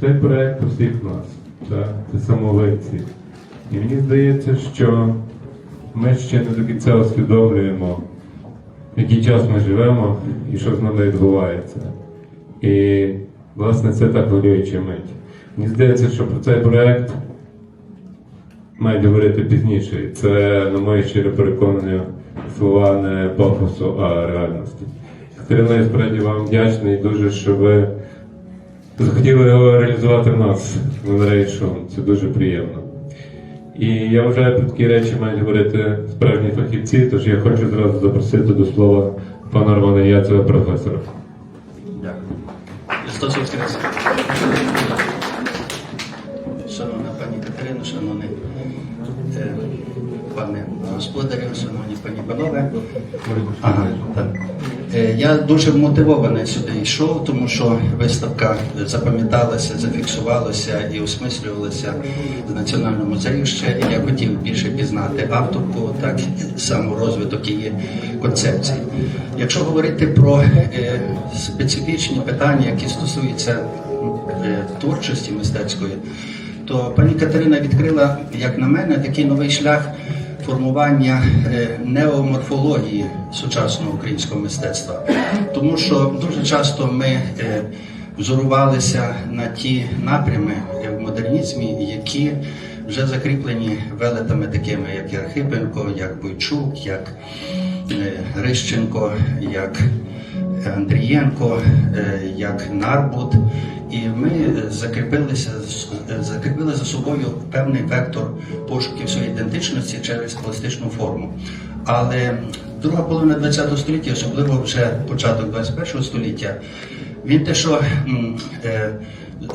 Цей проект усіх нас, так? це самовиці. І мені здається, що ми ще не до кінця усвідомлюємо, в який час ми живемо і що з нами відбувається. І, власне, це так хвилююча мить. Мені здається, що про цей проект мають говорити пізніше. Це, на моє щире переконання, слова не пафосу, а реальності. Катерина, я справді вам вдячний дуже, що ви захотіли його реалізувати в нас в Generation. Це дуже приємно. І я вважаю, про такі речі мають говорити справжні фахівці, тож я хочу зразу запросити до слова пана Романа Яцева, професора. Дякую. Шановна пані Катерино, шановний е, пане господарю, шановні пані панове. Ага, так. Е, Я дуже мотивований сюди йшов, тому що виставка запам'яталася, зафіксувалася і осмислювалася в Національному музеї ще. І я хотів більше пізнати авторку, так і саморозвиток її концепції. Якщо говорити про е, специфічні питання, які стосуються е, творчості мистецької, то пані Катерина відкрила, як на мене, такий новий шлях формування е, неоморфології сучасного українського мистецтва. Тому що дуже часто ми е, взорувалися на ті напрями е, в модернізмі, які вже закріплені велетами такими, як Архипенко, як Бойчук, як е, Грищенко, як Андрієнко, е, як Нарбут. І ми е, закріпилися е, закріпили за собою певний вектор пошуків своєї ідентичності через пластичну форму. Але друга половина ХХ століття, особливо вже початок 21 століття, він те, що е,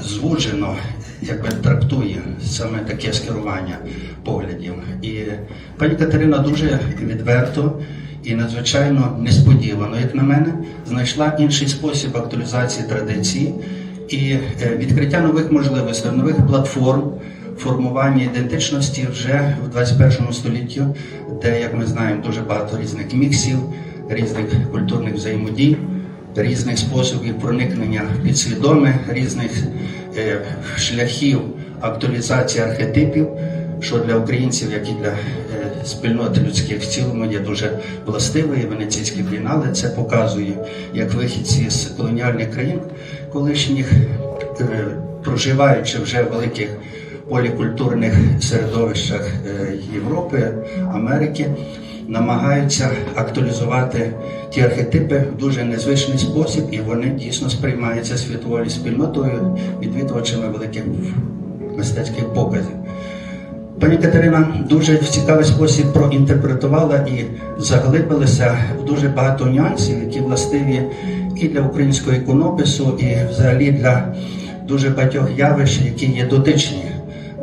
звуджено якби трактує саме таке скерування поглядів. І пані Катерина дуже відверто і надзвичайно несподівано, як на мене, знайшла інший спосіб актуалізації традиції і е, відкриття нових можливостей, нових платформ формування ідентичності вже в 21 столітті, де, як ми знаємо, дуже багато різних міксів, різних культурних взаємодій, різних способів проникнення підсвідоме, різних е, шляхів актуалізації архетипів, що для українців, як і для е, спільноти людських в цілому є дуже властиве, і венеційські бієнале це показує, як вихідці з колоніальних країн колишніх, е, проживаючи вже в великих полікультурних середовищах е, Європи, Америки, намагаються актуалізувати ті архетипи в дуже незвичний спосіб, і вони дійсно сприймаються світовою спільнотою, відвідувачами великих мистецьких показів. Пані Катерина дуже в цікавий спосіб проінтерпретувала і заглибилася в дуже багато нюансів, які властиві і для українського іконопису, і взагалі для дуже багатьох явищ, які є дотичні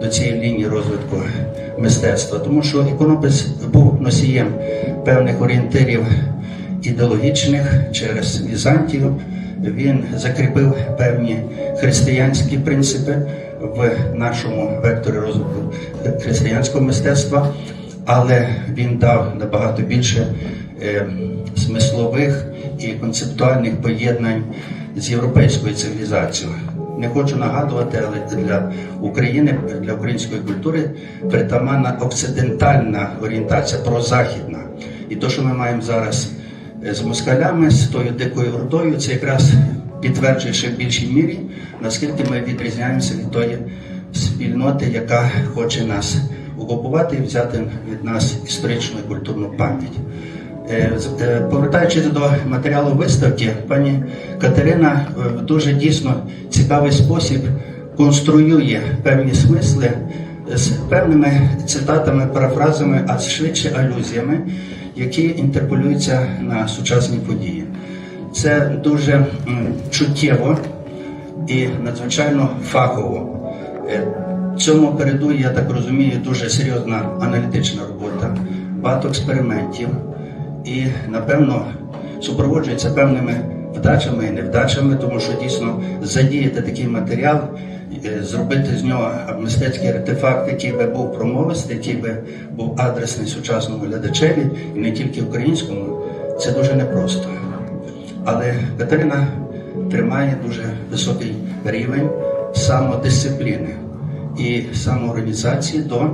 до цієї лінії розвитку мистецтва. Тому що іконопис був носієм певних орієнтирів ідеологічних через Візантію. Він закріпив певні християнські принципи в нашому векторі розвитку християнського мистецтва, але він дав набагато більше е, смислових і концептуальних поєднань з європейською цивілізацією. Не хочу нагадувати, але для України, для української культури притаманна окцидентальна орієнтація прозахідна. І те, що ми маємо зараз з москалями, з тою дикою ордою, це якраз підтверджує ще в більшій мірі, наскільки ми відрізняємося від тої спільноти, яка хоче нас окупувати і взяти від нас історичну і культурну пам'ять. Е, е, Повертаючись до матеріалу виставки, пані Катерина е, в дуже дійсно цікавий спосіб конструює певні смисли з певними цитатами, парафразами, а швидше алюзіями, які інтерполюються на сучасні події. Це дуже чуттєво і надзвичайно фахово. Е, Цьому передує, я так розумію, дуже серйозна аналітична робота, багато експериментів і, напевно, супроводжується певними вдачами і невдачами, тому що дійсно задіяти такий матеріал, е, зробити з нього мистецький артефакт, який би був промовистий, який би був адресний сучасному глядачеві і не тільки українському, це дуже непросто. Але Катерина тримає дуже високий рівень самодисципліни і самоорганізації до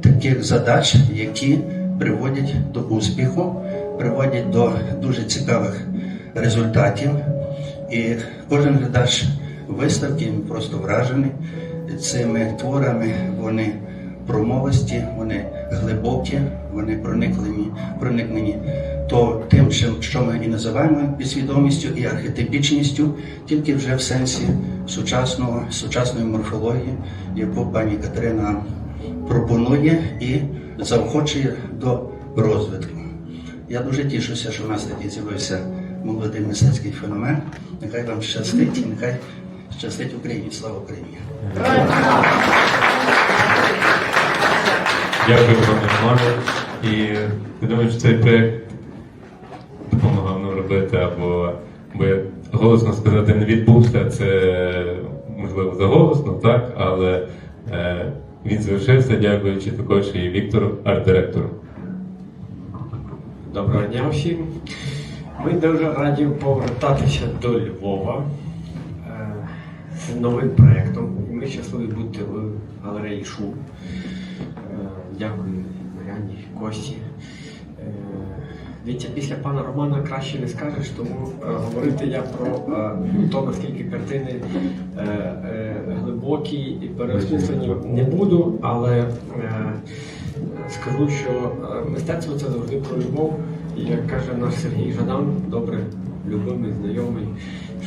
таких задач, які приводять до успіху, приводять до дуже цікавих результатів. І кожен глядач виставки просто вражений цими творами. Вони промовисті, вони глибокі, вони проникнені, проникнені то тим, що- ми і називаємо підсвідомістю і архетипічністю, тільки вже в сенсі сучасного, сучасної морфології, яку пані Катерина пропонує і заохочує до розвитку. Я дуже тішуся, що в нас такий з'явився молодий мистецький феномен. Нехай вам щастить, і нехай щастить Україні. Слава Україні! Дякую вам, Романе. І я думаю, що цей проєкт допомагав нам робити, або бо голосно сказати не відбувся, це можливо заголосно, так, але е, він завершився, дякуючи також і Віктору, арт-директору. Доброго дня всім. Ми дуже раді повертатися до Львова е, з новим проєктом. Ми щасливі бути в галереї Шу. Е, Дякую Мар'яні, Кості. Е, Дивіться, після пана Романа краще не скажеш, тому е, говорити я про е, то, наскільки картини глибокі і переосмислені не буду, але скажу, що мистецтво це завжди про любов. І як каже наш Сергій Жадан, добре любимий, знайомий,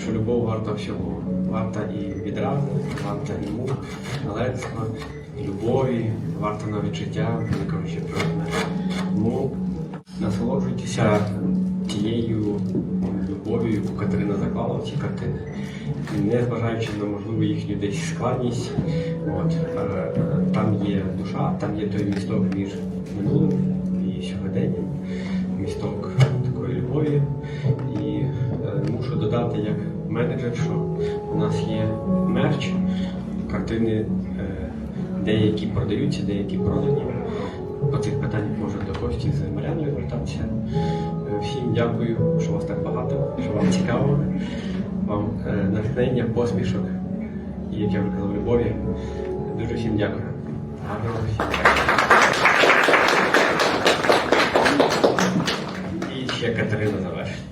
що любов варта всього. Варта і відрази, варта і мук, і любові, варта навіть життя, кажучи мене. Тому насолоджуйтеся тією любов'ю, яку Катерина заклала в ці картини. Не зважаючи на можливо їхню десь складність, от, е, там є душа, там є той місток між минулим і сьогоденням, місток такої любові. І е, мушу додати як менеджер, що у нас є мерч, картини е, деякі продаються, деякі продані. По цих питаннях можна до Кості з Маряною звертатися. Е, Всім дякую, що вас так багато, що вам цікаво, вам е, натхнення, посмішок і, як я вже казав, любові. Дуже всім дякую. Гарного всім. І ще Катерина завершить.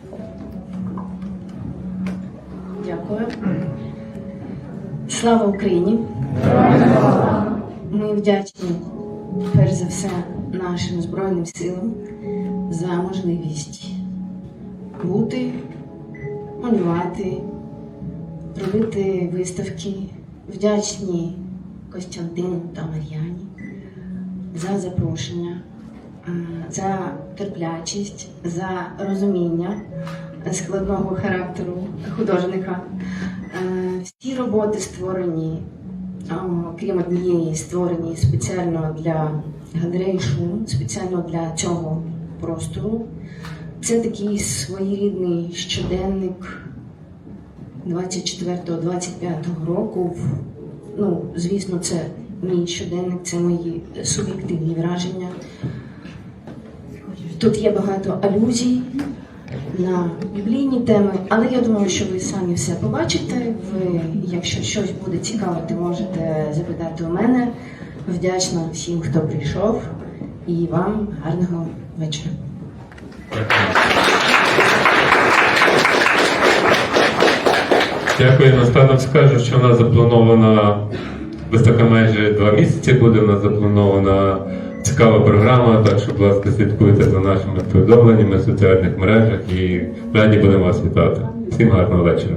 Дякую. Слава Україні! Ми вдячні перш за все нашим Збройним силам за можливість бути, малювати, робити виставки. Вдячні Костянтину та Мар'яні за запрошення, е, за терплячість, за розуміння складного характеру художника. Е, Всі роботи створені, крім однієї, створені спеціально для галереї Шум, спеціально для цього простору. Це такий своєрідний щоденник 24-25 року. Ну, звісно, це мій щоденник, це мої суб'єктивні враження. Тут є багато алюзій на біблійні теми, але я думаю, що ви самі все побачите. Ви, якщо щось буде цікавити, можете запитати у мене. Вдячна всім, хто прийшов, і вам гарного вечора. Дякую. Наостанок скажу, що в нас запланована виставка майже два місяці буде. У нас запланована цікава програма, так що, будь ласка, слідкуйте за нашими повідомленнями в соціальних мережах і раді будемо вас вітати. Всім гарного вечора.